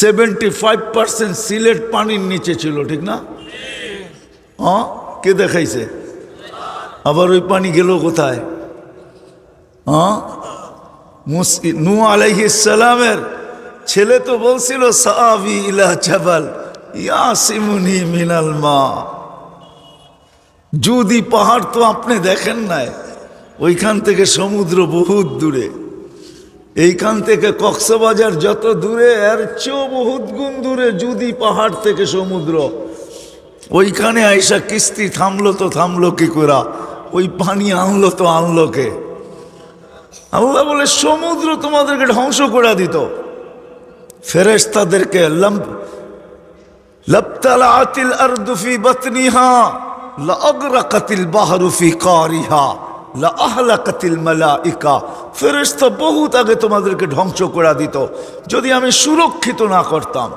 Seventy five percent Sylhet পানির নিচে ছিল, ঠিক না? হ্যাঁ? কে দেখাইছে? আবার ওই পানি গেল কোথায়? হ্যাঁ? নূহ আলাইহিসালামের ছেলে তো বলছিল মিনাল মা। যদি পাহাড় তো আপনি দেখেন নাই, ওইখান থেকে সমুদ্র বহুত দূরে। এইখান থেকে কক্সবাজার যত দূরে, এর চেয়েও বহুত গুণ দূরে, যদি পাহাড় থেকে সমুদ্র। ওইখানে আইসা কিস্তি থামলো তো থামলো কি করা ওই পানি আনলো তো আনলো কে? আল্লাহ বলে, সমুদ্র তোমাদেরকে ধ্বংস করে দিত। ফেরেশতাদেরকে লম্ব লবতালাতিল আরদু ফি বাতনিহা লাগরাকাতিল বাহরু ফি কারিহা। মালাইকা। ফেরেশতা বহুত আগে তোমাদেরকে ধ্বংস করে দিত, যদি আমি সুরক্ষিত না করতাম।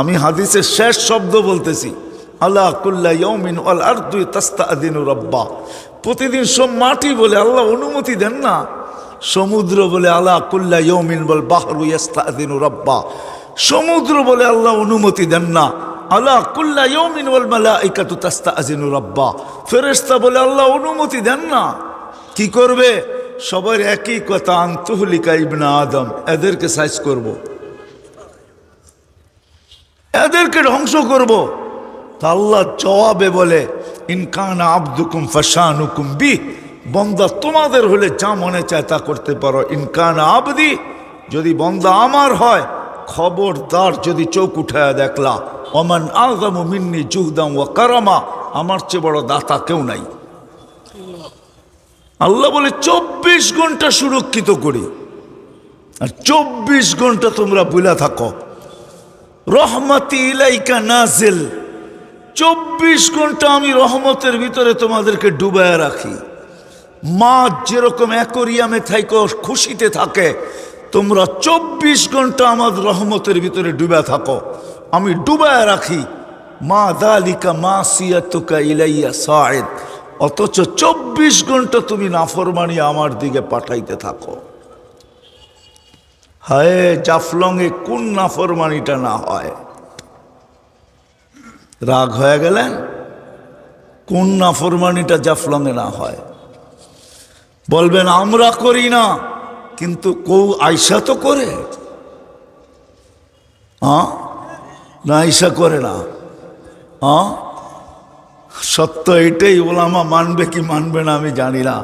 আমি হাদিসের শেষ শব্দ বলতেছি আল্লাহ কুল্লা তাস্তাদিনু রব্বা। প্রতিদিন সব মাটি বলে আল্লাহ অনুমতি দেন না, সমুদ্র বলে আল্লাহ কুল্লা ইয়মিন বল বাহরু ইয়াস্তাদিনু রব্বা। সমুদ্র বলে আল্লাহ অনুমতি দেন না আল্লাহ, কুল্লা ইয়মিন ওয়াল মালাইকাতু তাস্তাদিনু রব্বা। ফেরেশতা বলে, আল্লাহ, অনুমতি দেন না। কি করবে? সবার একই কথা, আন্তহলিকা ইবনা আদম, এদেরকে সাইজ করব। এদেরকে ধ্বংস করব। তা আল্লাহ জবাবে বলে ইনকান আব্দুকুম ফাসানুকুম বি। বন্দা তোমাদের হলে যা মনে চায় তা করতে পারো। ইনকান আবদি, যদি বন্দা আমার হয় খবরদার যদি চোখ উঠায় দেখলা, অমান আজম মিন্নি জুহদাম ও কারামা আমার চেয়ে বড় দাতা কেউ নাই। আল্লাহ বলে, চব্বিশ ঘণ্টা সুরক্ষিত করি। আর চব্বিশ ঘণ্টা তোমরা বুলা থাকো। রহমতি ইলাইকা নাজিল। চব্বিশ ঘণ্টা আমি রহমতের ভিতরে তোমাদেরকে ডুবায় রাখি। মাছ যেরকম অ্যাকোরিয়ামে থাইকো, খুশিতে থাকে তোমরা চব্বিশ ঘণ্টা আমার রহমতের ভিতরে ডুবে থাকো। আমি ডুবায় রাখি। মা দালিকা মা সিয়াতুকা ইলাইয়া সায়েদ অথচ চব্বিশ ঘণ্টা তুমি নাফরমানি আমার দিকে পাঠাইতে থাকো। হায়, জাফলংয়ে কোন নাফরমানিটা না হয়? রাগ হয়ে গেলেন? কোন নাফরমানিটা জাফলংয়ে না হয়? বলবেন, আমরা করি না। কিন্তু কৌ আয়সা তো করে। না, আয়সা করে না। সত্য এটাই, ওলামা মানবে কি মানবে না আমি জানি না।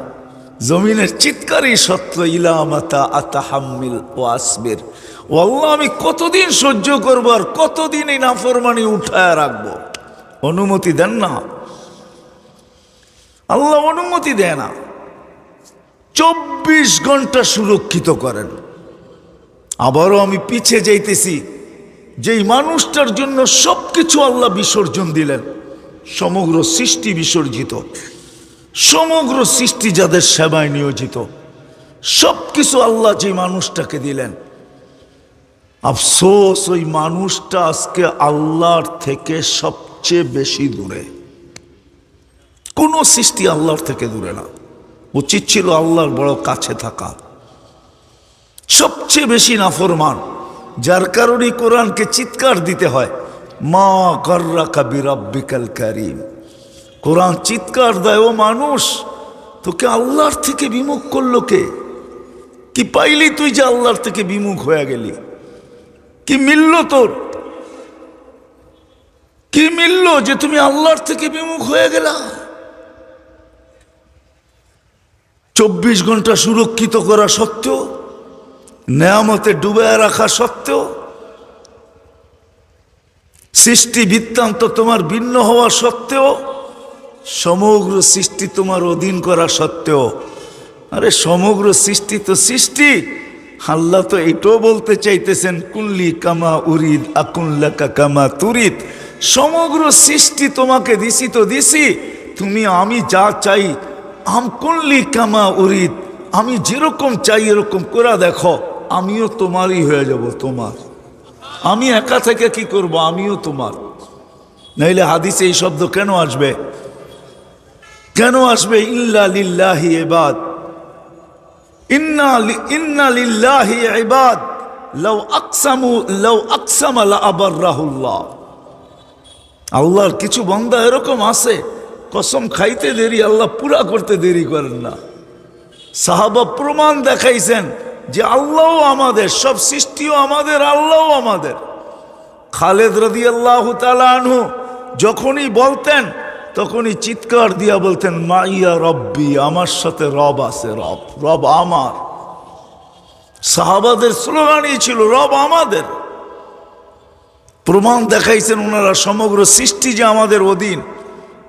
জমিনের চিৎকারই সত্য ইলামাতা আতাহাম্মিল ও আসবের। ও আল্লাহ আমি কতদিন সহ্য করব আর কতদিন এই নাফরমানি উঠায় রাখব? অনুমতি দেন না। আল্লাহ অনুমতি দেয় না। চব্বিশ ঘণ্টা সুরক্ষিত করেন। আবারও আমি পিছে যাইতেছি। যেই মানুষটার জন্য সব কিছু আল্লাহ বিসর্জন দিলেন, সমগ্র সৃষ্টি বিসর্জিত। সমগ্র সৃষ্টি যাদের সেবায় নিয়োজিত সব কিছু আল্লাহ যে মানুষটাকে দিলেন। আফসোস, ওই মানুষটা আজকে আল্লাহর থেকে সবচেয়ে বেশি দূরে। কোনো সৃষ্টি আল্লাহর থেকে দূরে না। উচিত ছিল আল্লাহর বড় কাছে থাকা। সবচেয়ে বেশি নাফরমান, যার কারণে কোরআনকে চিৎকার দিতে হয়, মা গর্রা কাবির আব্বিকাল কারিম। কোরআন চিৎকার দেয়, ও মানুষ, তোকে আল্লাহর থেকে বিমুখ করল কে? কি পাইলি তুই যে আল্লাহর থেকে বিমুখ হয়ে গেলি? কি মিলল তোর? কি মিলল যে তুমি আল্লাহর থেকে বিমুখ হয়ে গেলা? চব্বিশ ঘণ্টা সুরক্ষিত করা সত্ত্বেও, নেয়ামতে ডুবে রাখা সত্ত্বেও, সৃষ্টি বৃত্তান্ত তোমার ভিন্ন হওয়া সত্ত্বেও, সমগ্র সৃষ্টি তোমার অধীন করা সত্ত্বেও। আরে, সমগ্র সৃষ্টি তো সৃষ্টি। আল্লাহ তো এটাও বলতে চাইতেছেন, কুল্লি কামা উরিদ আকুল্লাকা কামা তুরিদ। সমগ্র সৃষ্টি তোমাকে দিছি তো দিছি, তুমি আমি যা চাই আম কুল্লি কামা উরিদ, আমি যেরকম চাই এরকম করে দেখো, আমিও তোমারই হয়ে যাব তোমার। আমি একা থেকে কি করব? আমিও তোমার। নাইলে হাদিসে এই শব্দ কেন আসবে? কেন আসবে? ইল্লা লিল্লাহি ইবাদ। ইন্না ইন্না লিল্লাহি ইবাদ। লাউ আকসামু, লাউ আকসামা লা আবাররাহুল্লাহ। আল্লাহর কিছু বন্দা এরকম আছে। কসম খাইতে দেরি, আল্লাহ পুরা করতে দেরি করেন না। সাহাবা প্রমাণ দেখাইছেন যে আল্লাহ আমাদের, সব সৃষ্টিও আমাদের আল্লাহ আমাদের। খালেদ রদি আল্লাহ আনহু যখনই বলতেন, তখনই চিৎকার দিয়া বলতেন, মাইয়া রব্বি, আমার সাথে রব আছে, রব রব আমার। সাহাবাদের স্লোগানই ছিল, রব আমাদের। প্রমাণ দেখাইছেন ওনারা সমগ্র সৃষ্টি যে আমাদের অধীন।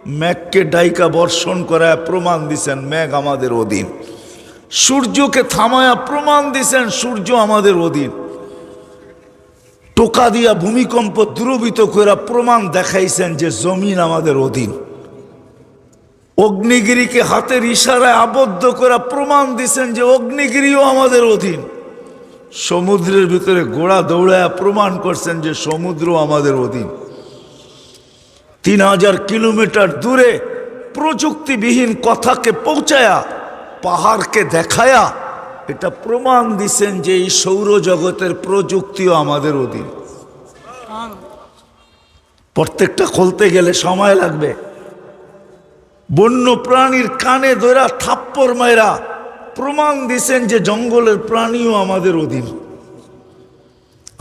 ম্যাগকে ডাইকা বর্ষণ করায় প্রমাণ দিছেন ম্যাগ আমাদের অধীন। সূর্যকে থামায়া প্রমাণ দিছেন সূর্য আমাদের অধীন। টোকা দিয়া ভূমিকম্প দ্রবিত করে প্রমাণ দেখাইছেন যে জমিন আমাদের অধীন। অগ্নিগিরিকে হাতের ইশারায় আবদ্ধ করে প্রমাণ দিছেন যে অগ্নিগিরিও আমাদের অধীন। সমুদ্রের ভিতরে গোড়া দৌড়ায় প্রমাণ করছেন যে সমুদ্র আমাদের অধীন। তিন হাজার কিলোমিটার দূরে প্রযুক্তিবিহীন কথাকে পৌঁছায়া, পাহাড়কে দেখায়া, এটা প্রমাণ দিছেন যে এই সৌরজগতের প্রযুক্তিও আমাদের অধীন। প্রত্যেকটা খুলতে গেলে সময় লাগবে। বন্য প্রাণীর কানে ধরা থাপ্পর মায়েরা প্রমাণ দিছেন যে জঙ্গলের প্রাণীও আমাদের অধীন।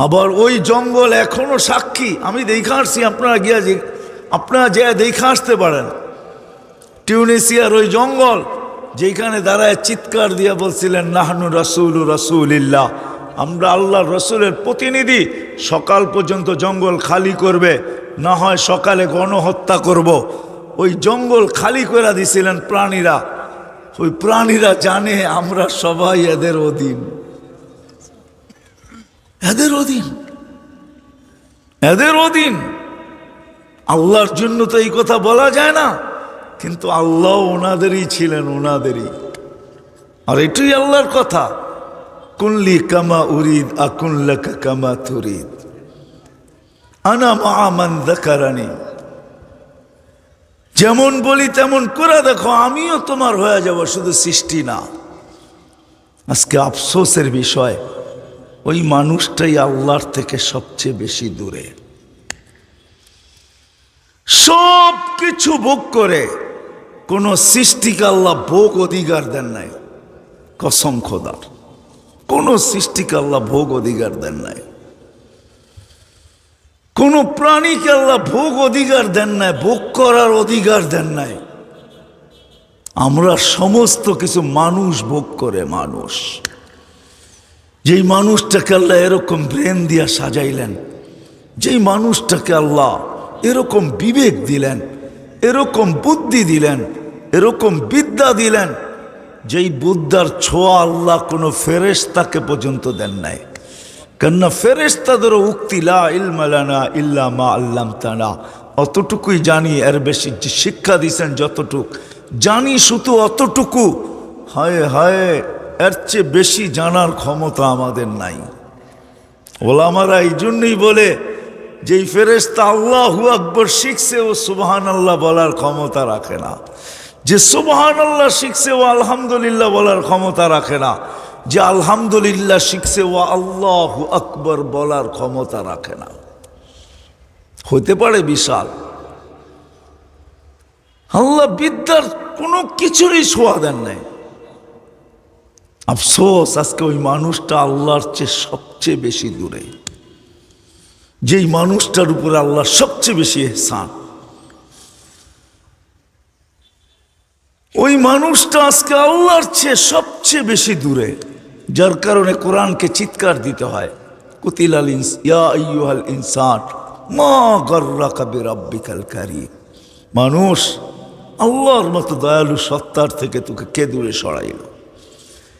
আবার ওই জঙ্গল এখনও সাক্ষী, আমি দেখে আসছি, আপনারা গিয়া আপনারা যে দেখে আসতে পারেন। টিউনিসিয়ার ওই জঙ্গল, যেখানে দাঁড়ায় চিৎকার দিয়ে বলছিলেন, নাহনু রসুল রসুলিল্লাহ। আমরা আল্লাহ রসুলের প্রতিনিধি, সকাল পর্যন্ত জঙ্গল খালি করবে, না হয় সকালে গণহত্যা করব। ওই জঙ্গল খালি করে দিছিলেন প্রাণীরা। ওই প্রাণীরা জানে আমরা সবাই এদের অধীন। এদের অধীন। এদের অধীন। আল্লাহর জন্য তো এই কথা বলা যায় না, কিন্তু আল্লাহ ওনাদেরই ছিলেন, ওনাদেরই। আর এটাই আল্লাহর কথা। কুনলি কামা উরিদ আকুল্লাকা কামা তুরিদ। আনা মামান দেখারানি যেমন বলি তেমন করে, দেখো, আমিও তোমার হয়ে যাব, শুধু সৃষ্টি না। আজকে আফসোসের বিষয়, ওই মানুষটাই আল্লাহর থেকে সবচেয়ে বেশি দূরে। সব কিছু ভোগ করে কোন সৃষ্টিকে আল্লাহ ভোগ অধিকার দেন নাই। কসম খোদার কোন সৃষ্টিকে আল্লাহ ভোগ অধিকার দেন নাই। কোন প্রাণীকে আল্লাহ ভোগ অধিকার দেন নাই, ভোগ করার অধিকার দেন নাই। আমরা সমস্ত কিছু মানুষ ভোগ করে মানুষ। যেই মানুষটাকে আল্লাহ এরকম ব্রেন দিয়া সাজাইলেন, যেই মানুষটাকে আল্লাহ এরকম বিবেক দিলেন, এরকম বুদ্ধি দিলেন, এরকম বিদ্যা দিলেন, যেই বুদ্ধার ছোঁয়া আল্লাহ কোনো ফেরেশতাকে পর্যন্ত দেন নাই। কেননা ফেরেশতাদেরও উক্তি, লা ইলমালানা ইল্লা মা আল্লাম তানা অতটুকুই জানি, এর বেশি শিক্ষা দিছেন যতটুক। জানি শুধু অতটুকু। হায় হায়, এর চেয়ে বেশি জানার ক্ষমতা আমাদের নাই। ওলামারা এই জন্যই বলে যেই ফেরেস্তা আল্লাহু আকবর শিখছে ও সুবহান আল্লাহ বলার ক্ষমতা রাখে না। যে সুবহান আল্লাহ শিখছে ও আলহামদুলিল্লাহ বলার ক্ষমতা রাখে না। যে আলহামদুলিল্লাহ শিখছে ও আল্লাহ আকবর বলার ক্ষমতা রাখে না। হতে পারে বিশাল। আল্লাহ বিদ্যার কোনো কিছুরই ছোঁয়া দেন নাই। আফসোস, আজকে ওই মানুষটা আল্লাহর চেয়ে সবচেয়ে বেশি দূরে। যেই মানুষটার উপরে আল্লাহ সবচেয়ে বেশি এহসান। ওই মানুষটা আজকে আল্লাহর চেয়ে সবচেয়ে বেশি দূরে, যার কারণে কোরআনকে চিৎকার দিতে হয়। কুতিল আল ইনস, ইয়া আইয়ুহাল ইনসান, মা গর্রাকা বিরাব্বিকাল কারীম। মানুষ আল্লাহর মতো দয়ালু সত্তার থেকে তোকে কে দূরে সরাইল?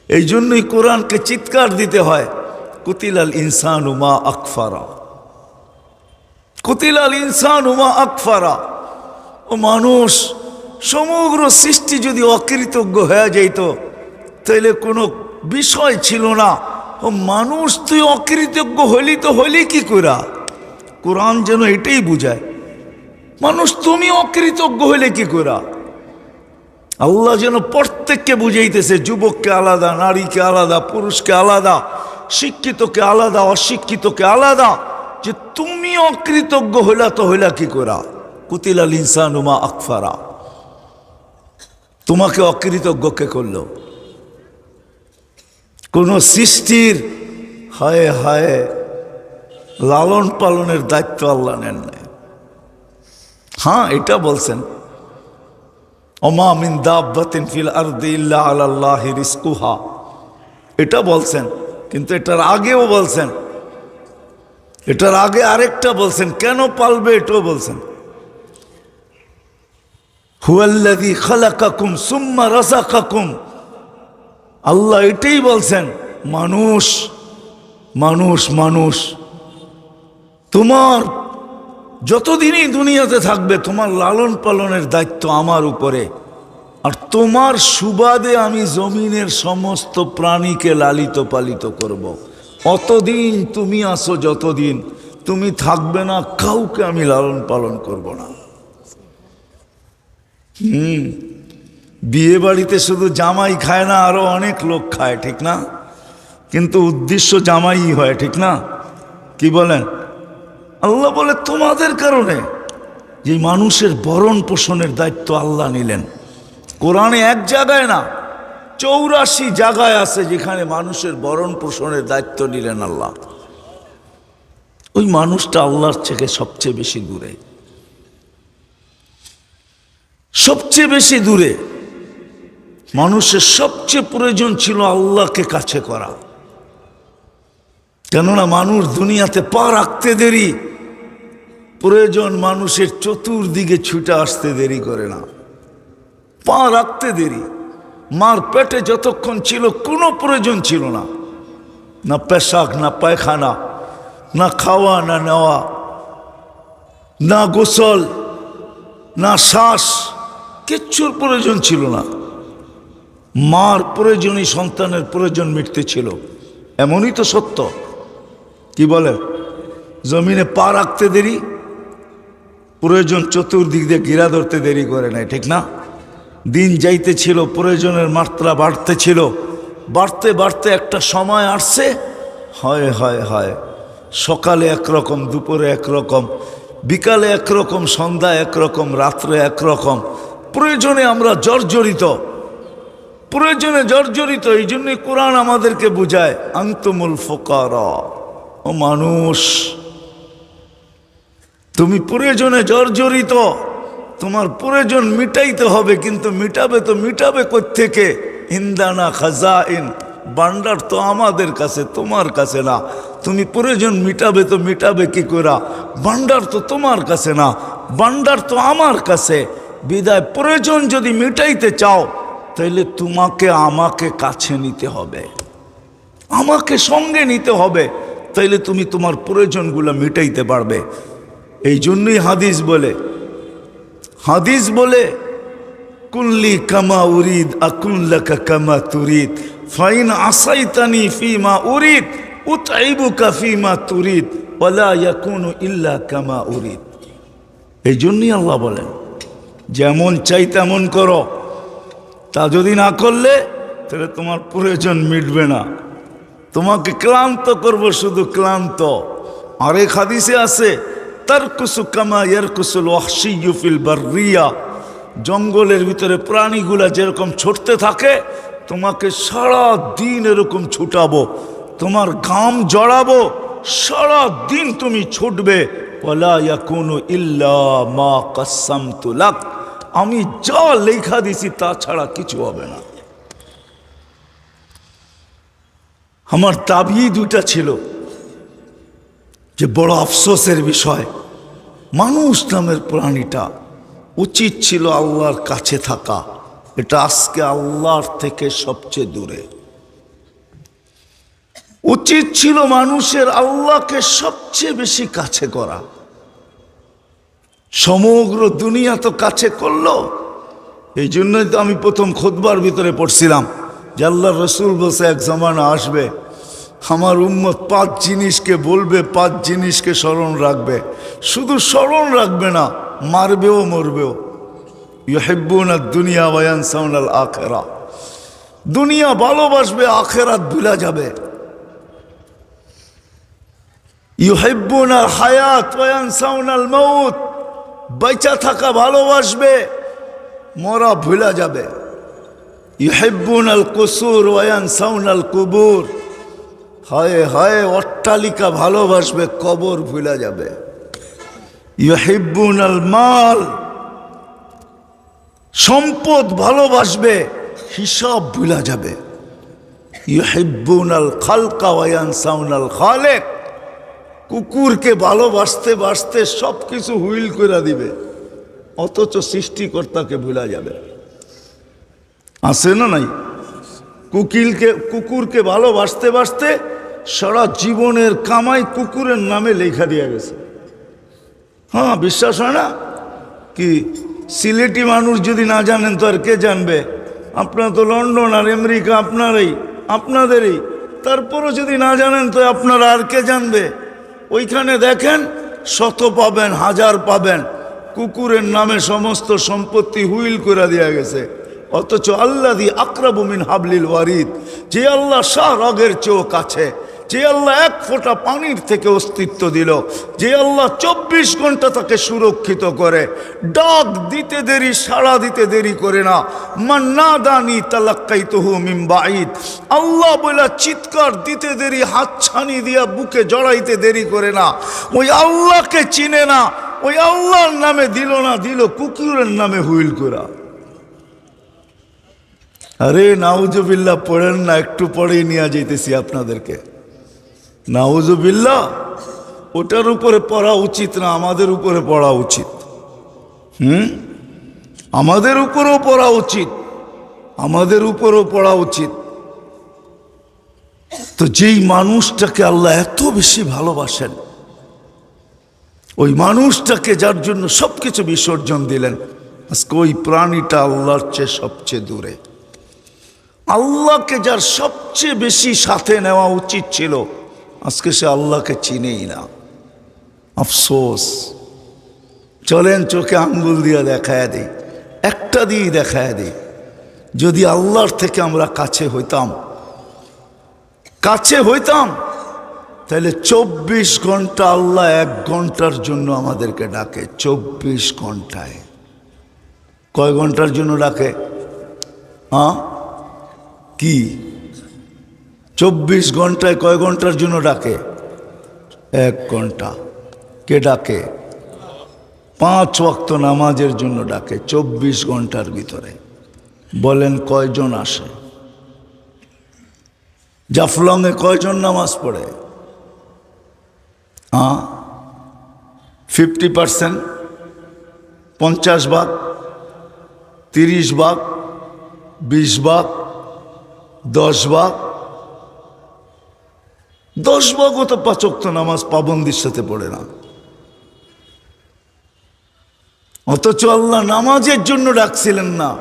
এই জন্যই কোরআনকে চিৎকার দিতে হয় কুতিল আল ইনসান উমা আকফারা। কুতিল ইনসান উমা আকফারা। ও মানুষ, সমগ্র সৃষ্টি যদি অকৃতজ্ঞ হয়ে যাইত তাহলে কোনো বিষয় ছিল না। ও মানুষ তুই অকৃতজ্ঞ হলি তো হলি কি করা কোরআন যেন এটাই বুঝায়। মানুষ তুমি অকৃতজ্ঞ হলে কি করা আল্লাহ যেন প্রত্যেককে বুঝাইতেছে, যুবককে আলাদা, নারীকে আলাদা, পুরুষকে আলাদা, শিক্ষিতকে আলাদা, অশিক্ষিতকে আলাদা। যে তুমি অকৃতজ্ঞ হইলা তো হইলা কি করা কুতিলাল ইনসানুমা আকফারা। তোমাকে অকৃতজ্ঞ কে করল? কোন সৃষ্টির হায় হায় লালন পালনের দায়িত্ব আল্লাহ নেন নাই। হ্যাঁ এটা বলছেন। ওমা মিন দাব্বাতিন ফিল আরদি ইল্লা আলাল্লাহি রিজকুহা। এটা বলছেন, কিন্তু এটার আগেও বলছেন এটার আগে আরেকটা বলছেন, কেন পালবে এটাও বলছেন। হুয়াল্লাযী খালাকাকুম সুম্মা রাযাকাকুম। আল্লাহ এটাই বলছেন, মানুষ মানুষ মানুষ, তোমার যতদিনই দুনিয়াতে থাকবে, তোমার লালন পালনের দায়িত্ব আমার উপরে। আর তোমার সুবাদে আমি জমিনের সমস্ত প্রাণীকে লালিত পালিত করব। অতদিন তুমি আসো যতদিন, তুমি থাকবে না, কাউকে আমি লালন পালন করব না। হুম, বিয়ে বাড়িতে শুধু জামাই খায় না, আরও অনেক লোক খায়, ঠিক না? কিন্তু উদ্দেশ্য জামাই হয়, ঠিক না? কি বলেন? আল্লাহ বলে, তোমাদের কারণে যে মানুষের বরণ পোষণের দায়িত্ব আল্লাহ নিলেন। কোরআনে এক জায়গায় না চৌরাশি জায়গায় আছে যেখানে মানুষের বরণ পোষণের দায়িত্ব নিলেন আল্লাহ। ওই মানুষটা আল্লাহর থেকে সবচেয়ে বেশি দূরে। সবচেয়ে বেশি দূরে। মানুষের সবচেয়ে প্রয়োজন ছিল আল্লাহকে কাছে করা। কেননা মানুষ দুনিয়াতে পা রাখতে দেরি, প্রয়োজন মানুষের চতুর্দিকে ছুটে আসতে দেরি করে না। পা রাখতে দেরি। মার পেটে যতক্ষণ ছিল, কোনো প্রয়োজন ছিল না। না পেশাক, না পায়খানা, না খাওয়া, না নেওয়া, না গোসল, না শ্বাস, কিচ্ছুর প্রয়োজন ছিল না। মার প্রয়োজনই সন্তানের প্রয়োজন মিটতে ছিল। এমনই তো সত্য। কি বলে? জমিনে পা রাখতে দেরি, প্রয়োজন চতুর্দিক দিয়ে ঘিরা ধরতে দেরি করে নাই ঠিক না? দিন যাইতে ছিল প্রয়োজনের মাত্রা বাড়তে ছিল বাড়তে বাড়তে একটা সময় আসছে, হয় হয় হয়। সকালে একরকম, দুপুরে একরকম, বিকালে একরকম, সন্ধ্যা একরকম, রাত্রে একরকম। প্রয়োজনে আমরা জর্জরিত। প্রয়োজনে জর্জরিত, এই জন্যই কোরআন আমাদেরকে বুঝায়, আন্তমুল ফোকার। ও মানুষ, তুমি প্রয়োজনে জর্জরিত। তোমার প্রয়োজন মিটাইতে হবে, কিন্তু মিটাবে তো মিটাবে থেকে ইন্দানা খাজা ইন বান্ডার তো আমাদের কাছে, তোমার কাছে না। তুমি প্রয়োজন মিটাবে তো মিটাবে কি করা বান্ডার তো তোমার কাছে না বান্ডার তো আমার কাছে। বিদায়, প্রয়োজন যদি মিটাইতে চাও তাহলে তোমাকে আমাকে কাছে নিতে হবে। আমাকে সঙ্গে নিতে হবে, তাইলে তুমি তোমার প্রয়োজনগুলো মিটাইতে পারবে। এই জন্যই হাদিস বলে হাদিস বলে, কুল্লি কামা উরিদ আকুল্লাকা কামা তুরিদ। ফাইন আসাইতানি ফিমা উরিদ, উতাইবুকা ফিমা তুরিদ, ওয়ালা ইয়াকুনু ইল্লা কামা উরিদ। এই জন্যই আল্লাহ বলেন, যেমন চাই তেমন করো। তা যদি না করলে, তাহলে তোমার প্রয়োজন মিটবে না। তোমাকে ক্লান্ত করব শুধু ক্লান্ত। আরেক হাদিসে আছে কামা জঙ্গলের ভিতরে প্রাণীগুলা যেরকম ছুটতে থাকে, তোমাকে সারা দিন এরকম ছুটাবো। তোমার গাম জড়াবো, সারা দিন তুমি ছুটবে। আমি যা লেখা দিছি তাছাড়া কিছু হবে না। আমার দাবি দুটা ছিল। যে বড় আফসোসের বিষয়, মানুষ নামের প্রাণীটা উচিত ছিল আল্লাহর কাছে থাকা। এটা আজকে আল্লাহর থেকে সবচেয়ে দূরে। উচিত ছিল মানুষের আল্লাহকে সবচেয়ে বেশি কাছে করা। সমগ্র দুনিয়া তো কাছে করল। এই জন্যই তো আমি প্রথম খোদবার ভিতরে পড়ছিলাম যে আল্লাহ রসুল বসে এক জমানা আসবে আমার উম্মত পাঁচ জিনিসকে বলবে, পাঁচ জিনিসকে স্মরণ রাখবে। শুধু স্মরণ রাখবে না, মারবেও মরবেও। ইহেব্বুন দুনিয়া বায়ান সাউনাল আখেরা। দুনিয়া ভালোবাসবে, আখেরাত ভুলা যাবে। ইউহেব্বুন আল হায়াত ওয়ানসাউন আল মৌত বেঁচা থাকা ভালোবাসবে, মরা ভুলা যাবে। ইউহেব্বুন আল কুসুর ওয়ানসাউন আল কুবুর। হয় হয়, অট্টালিকা ভালোবাসবে, কবর ভুলা যাবে। ইউহিব্বুন আল মাল সম্পদ ভালোবাসবে, হিসাব ভুলা যাবে। ইউহিব্বুন আল খালকা ওয়ানসাউন আল খালেক কুকুরকে ভালোবাসতে বাসতে সব কিছু হুইল করে দিবে, অথচ সৃষ্টিকর্তাকে ভুলা যাবে। আছে না নাই? কুকিলকে, কুকুরকে ভালোবাসতে বাসতে সারা জীবনের কামাই কুকুরের নামে লেখা দিয়ে গেছে। হ্যাঁ বিশ্বাস হয় না? কি সিলেটি মানুষ যদি না জানেন তো আর কে জানবে? আপনার তো লন্ডন আর আমেরিকা আপনারই, আপনাদেরই। তারপরও যদি না জানেন তো আপনারা আর কে জানবে? ওইখানে দেখেন, শত পাবেন, হাজার পাবেন। কুকুরের নামে সমস্ত সম্পত্তি হুইল করে দেওয়া গেছে। অথচ আল্লাহ দি আক্রাবুমিন হাবলিল ওয়ারিদ, যে আল্লাহ শাহ রগের চোখ কাছে যে আল্লাহ এক ফোঁটা পানির থেকে অস্তিত্ব দিল, যে আল্লাহ চব্বিশ ঘণ্টা তাকে সুরক্ষিত করে। ডাক দিতে দেরি, সাড়া দিতে দেরি করে না। মান্না দানি তালাক্কাই তহু মিম্বাঈদ আল্লাহ বলে, চিৎকার দিতে দেরি, হাতছানি দিয়া বুকে জড়াইতে দেরি করে না। ওই আল্লাহকে চিনে না, ওই আল্লাহর নামে দিল না, দিল কুকুরের নামে হুইল করা আরে, নাউজুবিল্লাহ, পড়েন না, একটু পরেই নিয়ে যাইতেছি আপনাদেরকে। নাউজুবিল্লাহ, ওটার উপরে পড়া উচিত না, আমাদের উপরে পড়া উচিত। হুম? আমাদের উপরেও পড়া উচিত। আমাদের উপরেও পড়া উচিত। তো যেই মানুষটাকে আল্লাহ এত বেশি ভালোবাসেন, ওই মানুষটাকে যার জন্য সব কিছু বিসর্জন দিলেন, আজকে ওই প্রাণীটা আল্লাহর চেয়ে সবচেয়ে দূরে। আল্লাহকে যার সবচেয়ে বেশি সাথে নেওয়া উচিত ছিল আজকে সে আল্লাহকে চিনেই না। আফসোস। চলেন চোখে আঙ্গুল দিয়ে দেখায় দিই, একটা দিয়েই দেখায় দিই। যদি আল্লাহর থেকে আমরা কাছে হইতাম কাছে হইতাম, তাহলে চব্বিশ ঘণ্টা আল্লাহ এক ঘণ্টার জন্য আমাদেরকে ডাকে, চব্বিশ ঘন্টায়। কয় ঘণ্টার জন্য ডাকে? হ্যাঁ? কি? চব্বিশ ঘন্টায় কয় ঘণ্টার জন্য ডাকে? এক ঘণ্টা। কে ডাকে? পাঁচ ওয়াক্ত নামাজের জন্য ডাকে চব্বিশ ঘণ্টার ভিতরে। বলেন কয়জন আসে? জাফলংয়ে কয়জন নামাজ পড়ে? হ্যাঁ ফিফটি পারসেন্ট? পঞ্চাশ ভাগ? তিরিশ ভাগ? বিশ ভাগ? দশ ভাগ? দশ ভাগও তো পাচক তো নামাজ পাবন্দির সাথে পড়ে না। অথচ আল্লাহ নামাজের জন্য ডাকছিলেন না।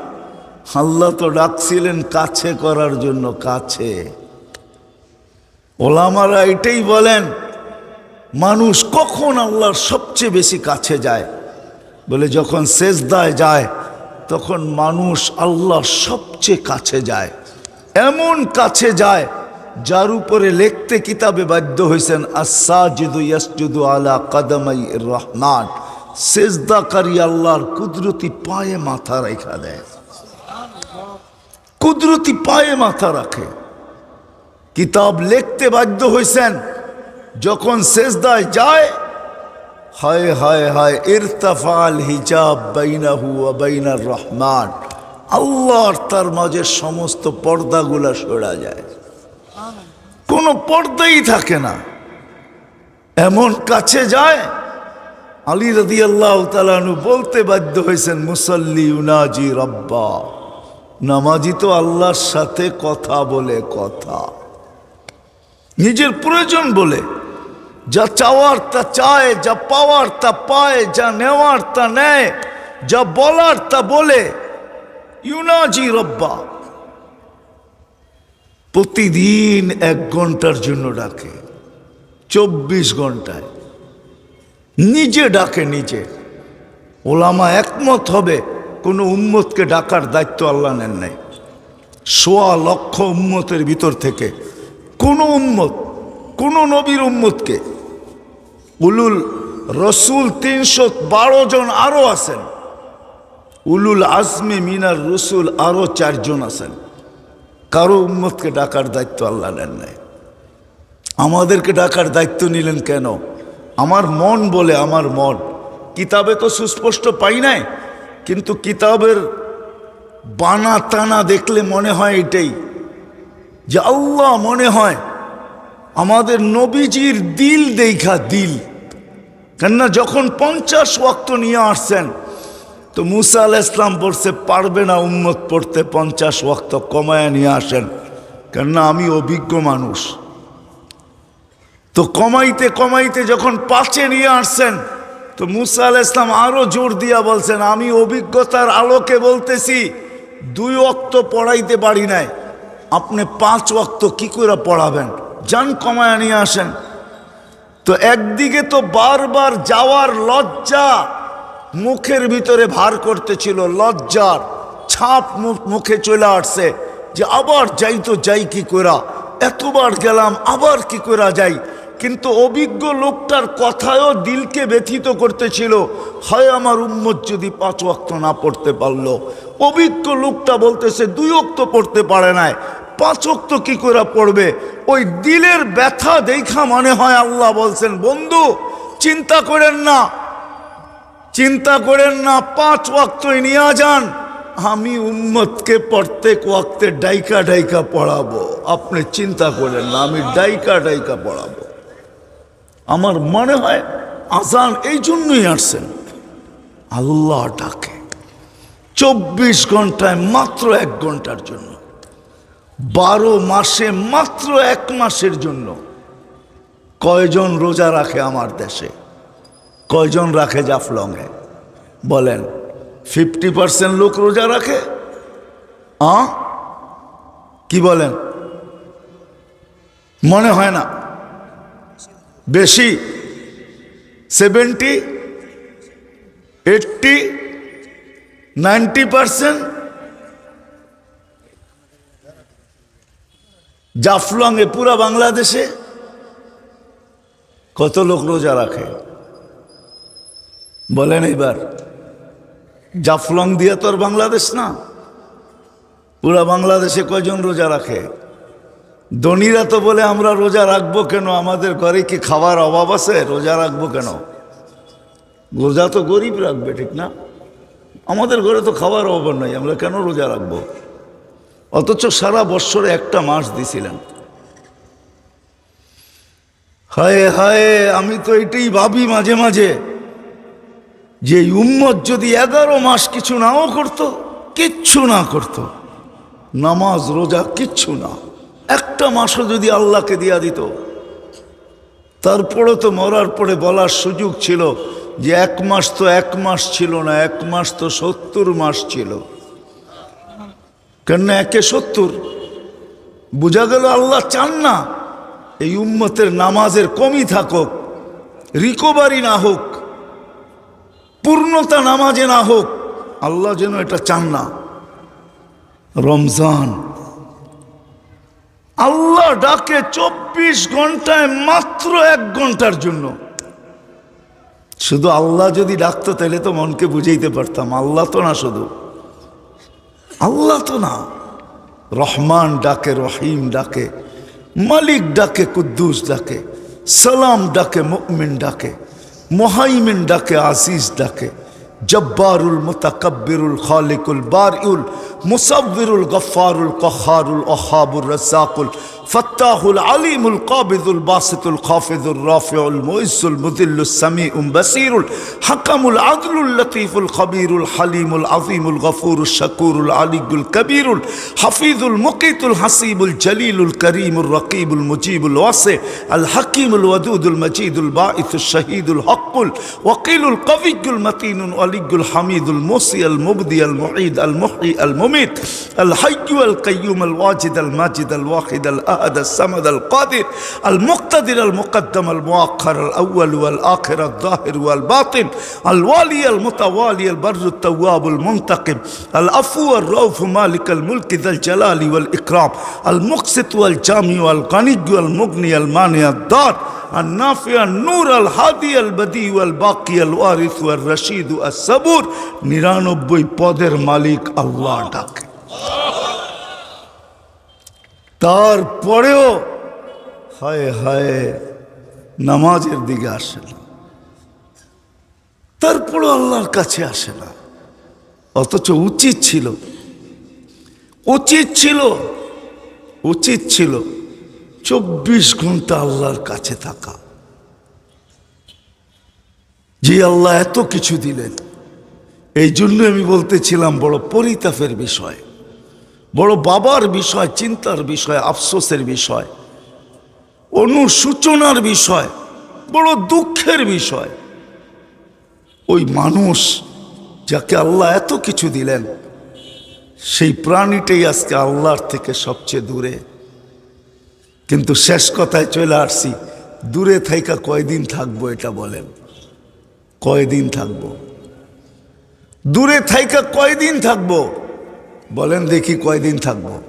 আল্লাহ তো ডাকছিলেন কাছে করার জন্য কাছে। ওলামারা এটাই বলেন, মানুষ কখন আল্লাহর সবচেয়ে বেশি কাছে যায়? বলে যখন শেষদায় যায়, তখন মানুষ আল্লাহর সবচেয়ে কাছে যায়। এমন কাছে যায় যার উপরে লিখতে কিতাবে বাধ্য হয়েছেন আসাজিদু ইয়াসজুদু আলা কাদামাই রহমান। সেজদাকারী আল্লাহর কুদরতি পায়ে মাথা রেখা দেয়। কুদরতি পায়ে মাথা রাখে। কিতাব লিখতে বাধ্য হয়েছেন যখন সেজদায় যায়, হায় হায় হায় ইরতাফাল হিজাব বাইনাহু বাইনার রহমান। আল্লাহর তার মাঝে সমস্ত পর্দাগুলা সরা যায়। কোনো পর্দাই থাকে না। এমন কাছে যায়, আলী রদি আল্লাহ তালানু বলতে বাধ্য হয়েছেন, মুসল্লি উনাজি রব্বা। নামাজি তো আল্লাহর সাথে কথা বলে কথা। নিজের প্রয়োজন বলে, যা চাওয়ার তা চায়, যা পাওয়ার তা পায়, যা নেওয়ার তা নেয়, যা বলার তা বলে। ইউনাজি রব্বা। প্রতিদিন এক ঘণ্টার জন্য ডাকে, চব্বিশ ঘন্টায়। নিজে ডাকে নিজে। ওলামা একমত হবে, কোনো উম্মতকে ডাকার দায়িত্ব আল্লাহ নেন নাই। সোয়া লক্ষ উম্মতের ভিতর থেকে কোনো উম্মত, কোনো নবীর উম্মতকে। উলুল রসুল তিনশো বারো জন আরও আছেন। উলুল আজমি মিনার রসুল আরও চারজন আছেন। কারও উম্মতকে ডাকার দায়িত্ব আল্লাহ নেন নাই। আমাদেরকে ডাকার দায়িত্ব নিলেন কেন? আমার মন বলে আমার মন। কিতাবে তো সুস্পষ্ট পাই নাই, কিন্তু কিতাবের বানা টানা দেখলে মনে হয় এটাই, যে আল্লাহ মনে হয় আমাদের নবীজির দিল দেখা দিল। কেননা যখন পঞ্চাশ ওয়াক্ত নিয়ে আসছেন তো মুসা আল ইসলাম পড়ছে পারবে না উম্মত পড়তে, পঞ্চাশ ওয়াক্ত কমায় নিয়ে আসেন। কেননা আমি অভিজ্ঞ মানুষ। তো কমাইতে কমাইতে যখন পাঁচে নিয়ে আসছেন, তো মুসা আল ইসলাম আরও জোর দিয়া বলছেন, আমি অভিজ্ঞতার আলোকে বলতেছি, দুই অক্ত পড়াইতে পারি নাই। আপনি পাঁচ অক্ত কি করে পড়াবেন? যান, কমায় নিয়ে আসেন। তো একদিকে তো বারবার যাওয়ার লজ্জা মুখের ভিতরে ভার করতেছিল, লজ্জার ছাপ মুখে চলে আসছে যে আবার যাই তো যাই কি করা এতবার গেলাম, আবার কি করা যাই। কিন্তু অভিজ্ঞ লোকটার কথায়ও দিলকে ব্যথিত করতেছিল, হয় আমার উম্মত যদি পাঁচ ওয়াক্ত না পড়তে পারল। অভিজ্ঞ লোকটা বলতেছে, দুই অক্ত পড়তে পারে নাই, পাঁচ অক্ত কি করে পড়বে? ওই দিলের ব্যথা দেখা মনে হয় আল্লাহ বলছেন, বন্ধু, চিন্তা করেন না চিন্তা করেন না, পাঁচ ওয়াক্তই নিয়ে যান। আমি উম্মতকে প্রত্যেক ওয়াক্তে ডাইকা ডাইকা পড়াবো। আপনি চিন্তা করেন না, আমি ডাইকা ডাইকা পড়াবো। আমার মনে হয় আজান এই জন্যই আসছেন। আল্লাহ ডাকে। চব্বিশ ঘন্টায় মাত্র এক ঘণ্টার জন্য। বারো মাসে মাত্র এক মাসের জন্য। কয়জন রোজা রাখে আমার দেশে? কয়জন রাখে জাফলংয়ে? বলেন ফিফটি পার্সেন্ট লোক রোজা রাখে? আ? কি বলেন? মনে হয় না। বেশি? সেভেন্টি এইটটি নাইনটি পার্সেন্ট জাফলংয়ে পুরা বাংলাদেশে কত লোক রোজা রাখে? বলেন এবার জাফলং দিয়ে তো আর বাংলাদেশ না। পুরা বাংলাদেশে কয়জন রোজা রাখে? ধনীরা তো বলে, আমরা রোজা রাখব কেন? আমাদের ঘরে কি খাবার অভাব আছে? রোজা রাখব কেন? রোজা তো গরিব রাখবে, ঠিক না? আমাদের ঘরে তো খাবার অভাব নাই, আমরা কেন রোজা রাখব? অথচ সারা বৎসরে একটা মাস দিছিলেন। হায় হায়, আমি তো এটাই ভাবি মাঝে মাঝে। যে উম্মত যদি এগারো মাস কিছু নাও করত, কিচ্ছু না করত। নামাজ, রোজা কিচ্ছু না। একটা মাসও যদি আল্লাহকে দিয়া দিত তারপরে তো মরার পরে বলার সুযোগ ছিল যে এক মাস তো এক মাস ছিল না, এক মাস তো সত্তর মাস ছিল। কেন একে সত্তর। বোঝা গেল আল্লাহ চান না, এই উম্মতের নামাজের কমই থাকুক, রিকভারি না হোক। পূর্ণতা নামাজে না হোক, আল্লাহ যেন এটা চান না। রমজান। আল্লাহ ডাকে চব্বিশ ঘন্টায় মাত্র এক ঘণ্টার জন্য। শুধু আল্লাহ যদি ডাকতো, তাহলে তো মনকে বুঝাইতে পারতাম, আল্লাহ তো না শুধু। আল্লাহ তো না। রহমান ডাকে, রহিম ডাকে, মালিক ডাকে, কুদ্দুস ডাকে, সালাম ডাকে মুকমিন ডাকে। মোহাইমিন ডাকে আসিস ডাকে জব্বারুল মুতাকব্বিরুল খালিকুল বারিউল মুসাব্বিরুল গফারুল কহারুল অহাবুর রাজ্জাকুল ফত্তাহুল আলিমুল কাবিদুল বাসিতুল খাফিদুল রাফিউল মুইসুল মুদিল্লুস সামিউম বাসিরুল হাকামুল আদলুল লতিফুল খবিরুল হালিমুল আজিমুল গফুরুল শাকুরুল আলিগুল কবিরুল হাফিজুল মুকিতুল হাসিবুল জলিলুল করিমুল রকিবুল মুজিবুল ওয়াসে আল হাকিমুল ওয়াদুদুল মজিদুল বাঈসুল শহীদুল হকুল ওয়াকিলুল কবিগুল মতিনুল আলিগুল হামিদুল মুসি আল মুবদি আল মুঈদ আল মুহি আল মুমিত আল হাইয়ু আল কাইয়ুম আল ওয়াজিদ আল মাজিদ আল الواحد السمد القادر المقتدر المقدم المؤخر الأول والآخر الظاهر والباطن الوالي المتوالي البر التواب المنتقم الأفو والروف مالك الملك ذا الجلال والإكرام المقسط والجامع والغني والمغني المانع الدار النافع النور الهادي البدي والباقي الوارث والرشيد الصبور بوي بودر مالك الله ডাকে তারপরেও হায় হায় নামাজের দিকে আসে না। তারপরেও আল্লাহর কাছে আসে না। অথচ উচিত ছিল। উচিত ছিল। উচিত ছিল চব্বিশ ঘণ্টা আল্লাহর কাছে থাকা। যে আল্লাহ এত কিছু দিলেন। এই জন্য আমি বলতেছিলাম বড় পরিতাপের বিষয়। বড় বাবার বিষয়, চিন্তার বিষয়, আফসোসের বিষয় অনুসূচনার বিষয়, বড় দুঃখের বিষয়। ওই মানুষ যাকে আল্লাহ এত কিছু দিলেন, সেই প্রাণীটাই আজকে আল্লাহর থেকে সবচেয়ে দূরে। কিন্তু শেষ কথায় চলে আসছি, দূরে থাইকা কয়দিন থাকব এটা বলেন। কয়দিন থাকব? দূরে থাইকা কয়দিন থাকব? বলেন দেখি কয়দিন থাকব?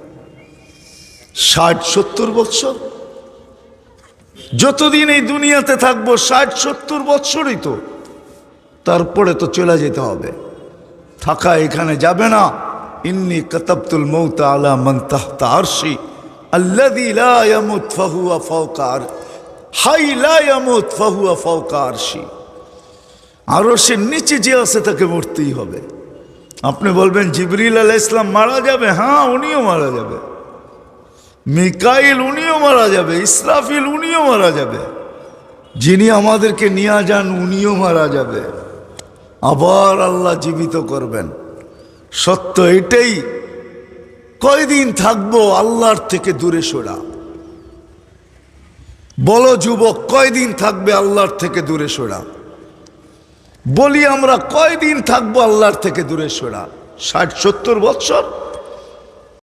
ষাট, সত্তর বৎসর? যতদিন এই দুনিয়াতে থাকব, ষাট, সত্তর বৎসরই তো। তারপরে তো চলে যেতে হবে। থাকা এখানে যাবে না। ইন্নি কাতাবতুল মৌতা আলা মান তাহতা আরশি। ইয়ামুত ফাহুয়া ফাওকা আর, হাই ফাহুয়া নিচে যে আছে তাকে মরতেই হবে। আপনি বলবেন জিবরিল আলাইহিস ইসলাম মারা যাবে? হ্যাঁ উনিও মারা যাবে। মিকাইল, উনিও মারা যাবে। ইসরাফিল, উনিও মারা যাবে। যিনি আমাদেরকে নিয়ে যান, উনিও মারা যাবে। আবার আল্লাহ জীবিত করবেন। সত্য এটাই। কয়দিন থাকব আল্লাহর থেকে দূরে সরা। বলো যুবক, কয়দিন থাকবে আল্লাহর থেকে দূরে সরা? বলি আমরা কয়দিন থাকব আল্লাহর থেকে দূরে সরা? ষাট সত্তর বৎসর?